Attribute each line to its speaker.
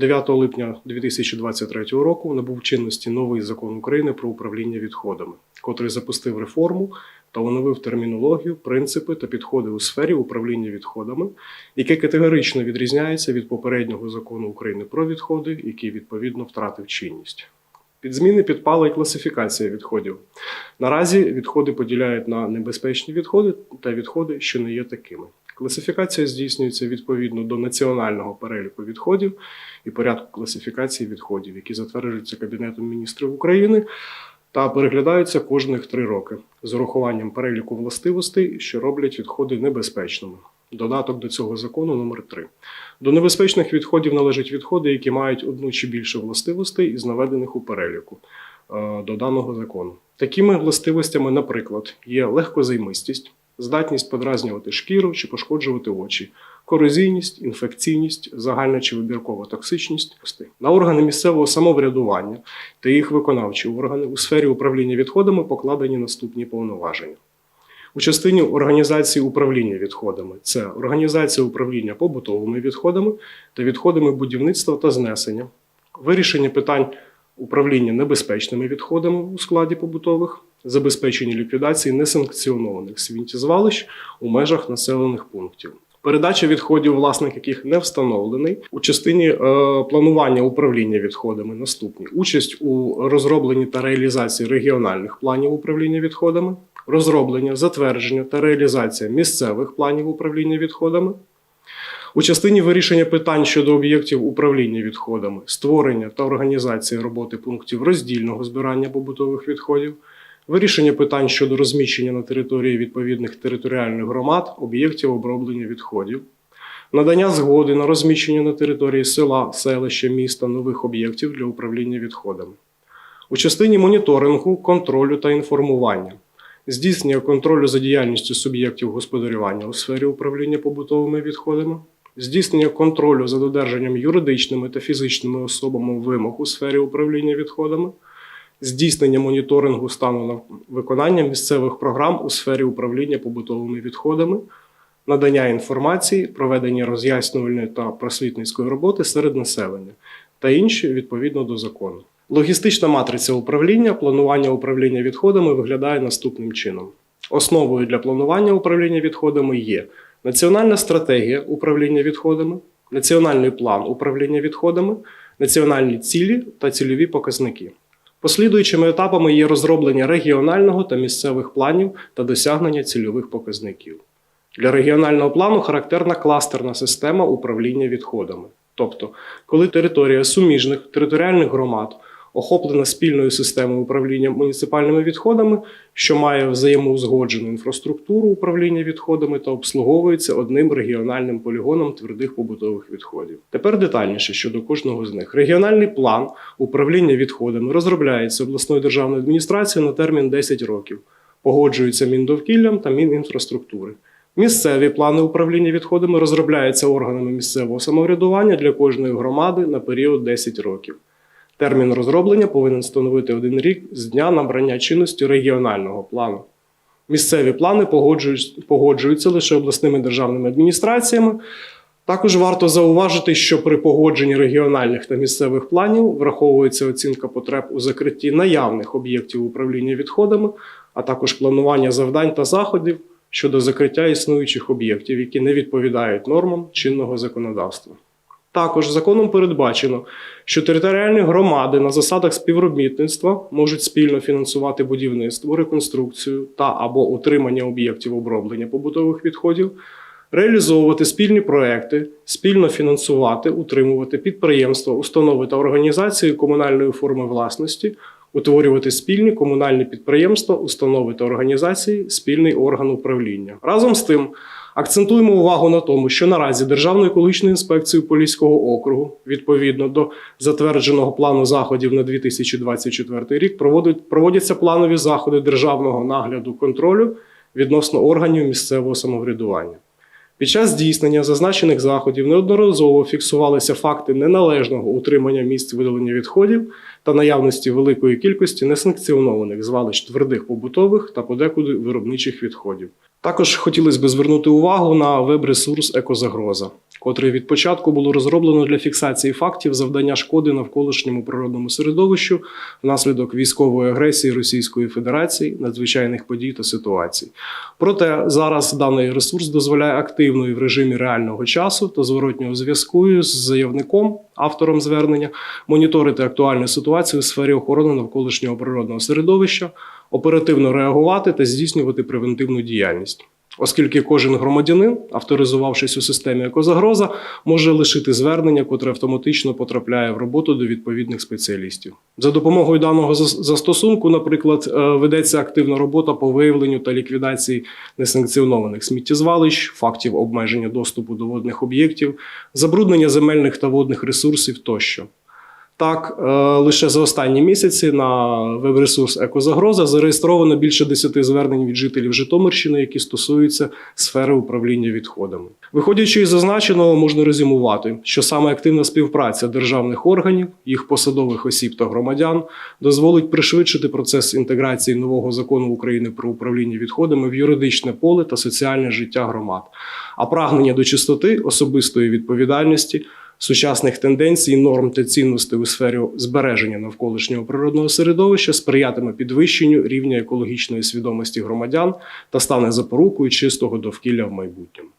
Speaker 1: 9 липня 2023 року набув чинності новий закон України про управління відходами, котрий запустив реформу та оновив термінологію, принципи та підходи у сфері управління відходами, яке категорично відрізняється від попереднього закону України про відходи, який відповідно втратив чинність. Під зміни підпала і класифікація відходів. Наразі відходи поділяють на небезпечні відходи та відходи, що не є такими. Класифікація здійснюється відповідно до національного переліку відходів і порядку класифікації відходів, які затверджуються Кабінетом міністрів України та переглядаються кожних три роки з урахуванням переліку властивостей, що роблять відходи небезпечними. Додаток до цього закону номер 3 До небезпечних відходів належать відходи, які мають одну чи більше властивостей із наведених у переліку е, до даного закону. Такими властивостями, наприклад, є легкозаймистість, здатність подразнювати шкіру чи пошкоджувати очі, корозійність, інфекційність, загальна чи вибіркова токсичність. На органи місцевого самоврядування та їх виконавчі органи у сфері управління відходами покладені наступні повноваження. У частині організації управління відходами це організація управління побутовими відходами та відходами будівництва та знесення, вирішення питань управління небезпечними відходами у складі побутових, забезпечення ліквідації несанкціонованих сміттєзвалищ у межах населених пунктів. Передача відходів, власник яких не встановлений. У частині е, планування управління відходами наступні: участь у розробленні та реалізації регіональних планів управління відходами, розроблення, затвердження та реалізація місцевих планів управління відходами. У частині вирішення питань щодо об'єктів управління відходами, створення та організації роботи пунктів роздільного збирання побутових відходів, вирішення питань щодо розміщення на території відповідних територіальних громад об'єктів оброблення відходів, надання згоди на розміщення на території села, селища, міста нових об'єктів для управління відходами. У частині моніторингу, контролю та інформування, здійснення контролю за діяльністю суб'єктів господарювання у сфері управління побутовими відходами, здійснення контролю за додержанням юридичними та фізичними особами вимог у сфері управління відходами, здійснення моніторингу стану на виконання місцевих програм у сфері управління побутовими відходами, надання інформації, проведення роз'яснювальної та просвітницької роботи серед населення та інші відповідно до закону. Логістична матриця управління, планування управління відходами виглядає наступним чином. Основою для планування управління відходами є національна стратегія управління відходами, національний план управління відходами, національні цілі та цільові показники. Послідуючими етапами є розроблення регіонального та місцевих планів та досягнення цільових показників. Для регіонального плану характерна кластерна система управління відходами. Тобто, коли територія суміжних територіальних громад охоплена спільною системою управління муніципальними відходами, що має взаємоузгоджену інфраструктуру управління відходами та обслуговується одним регіональним полігоном твердих побутових відходів. Тепер детальніше щодо кожного з них. Регіональний план управління відходами розробляється обласною державною адміністрацією на термін 10 років, погоджується Міндовкіллям та Мінінфраструктури. Місцеві плани управління відходами розробляються органами місцевого самоврядування для кожної громади на період 10 років. Термін розроблення повинен становити один рік з дня набрання чинності регіонального плану. Місцеві плани погоджують- погоджуються лише обласними державними адміністраціями. Також варто зауважити, що при погодженні регіональних та місцевих планів враховується оцінка потреб у закритті наявних об'єктів управління відходами, а також планування завдань та заходів щодо закриття існуючих об'єктів, які не відповідають нормам чинного законодавства. Також законом передбачено, що територіальні громади на засадах співробітництва можуть спільно фінансувати будівництво, реконструкцію та або утримання об'єктів оброблення побутових відходів, реалізовувати спільні проекти, спільно фінансувати, утримувати підприємства, установи та організації комунальної форми власності, утворювати спільні комунальні підприємства, установи та організації, спільний орган управління. Разом з тим. Акцентуємо увагу на тому, що наразі Державною екологічною інспекцією Поліського округу, відповідно до затвердженого плану заходів на 2024 рік, проводять, проводяться планові заходи державного нагляду контролю відносно органів місцевого самоврядування. Під час здійснення зазначених заходів неодноразово фіксувалися факти неналежного утримання місць видалення відходів та наявності великої кількості несанкціонованих звалищ твердих побутових та подекуди виробничих відходів. Також хотілося б звернути увагу на веб-ресурс Екозагроза, котрий від початку було розроблено для фіксації фактів завдання шкоди навколишньому природному середовищу внаслідок військової агресії Російської Федерації, надзвичайних подій та ситуацій. Проте зараз даний ресурс дозволяє активно і в режимі реального часу та зворотнього зв'язку з заявником, автором звернення, моніторити актуальну ситуацію у сфері охорони навколишнього природного середовища, оперативно реагувати та здійснювати превентивну діяльність. Оскільки кожен громадянин, авторизувавшись у системі екозагроза, може лишити звернення, котре автоматично потрапляє в роботу до відповідних спеціалістів. За допомогою даного застосунку, наприклад, е, ведеться активна робота по виявленню та ліквідації несанкціонованих сміттєзвалищ, фактів обмеження доступу до водних об'єктів, забруднення земельних та водних ресурсів тощо. Так, е, лише за останні місяці на веб-ресурс Екозагроза зареєстровано більше 10 звернень від жителів Житомирщини, які стосуються сфери управління відходами. Виходячи із зазначеного, можна резюмувати, що саме активна співпраця державних органів, їх посадових осіб та громадян дозволить пришвидшити процес інтеграції нового закону України про управління відходами в юридичне поле та соціальне життя громад, а прагнення до чистоти, особистої відповідальності сучасних тенденцій, норм та цінностей у сфері збереження навколишнього природного середовища сприятиме підвищенню рівня екологічної свідомості громадян та стане запорукою чистого довкілля в майбутньому.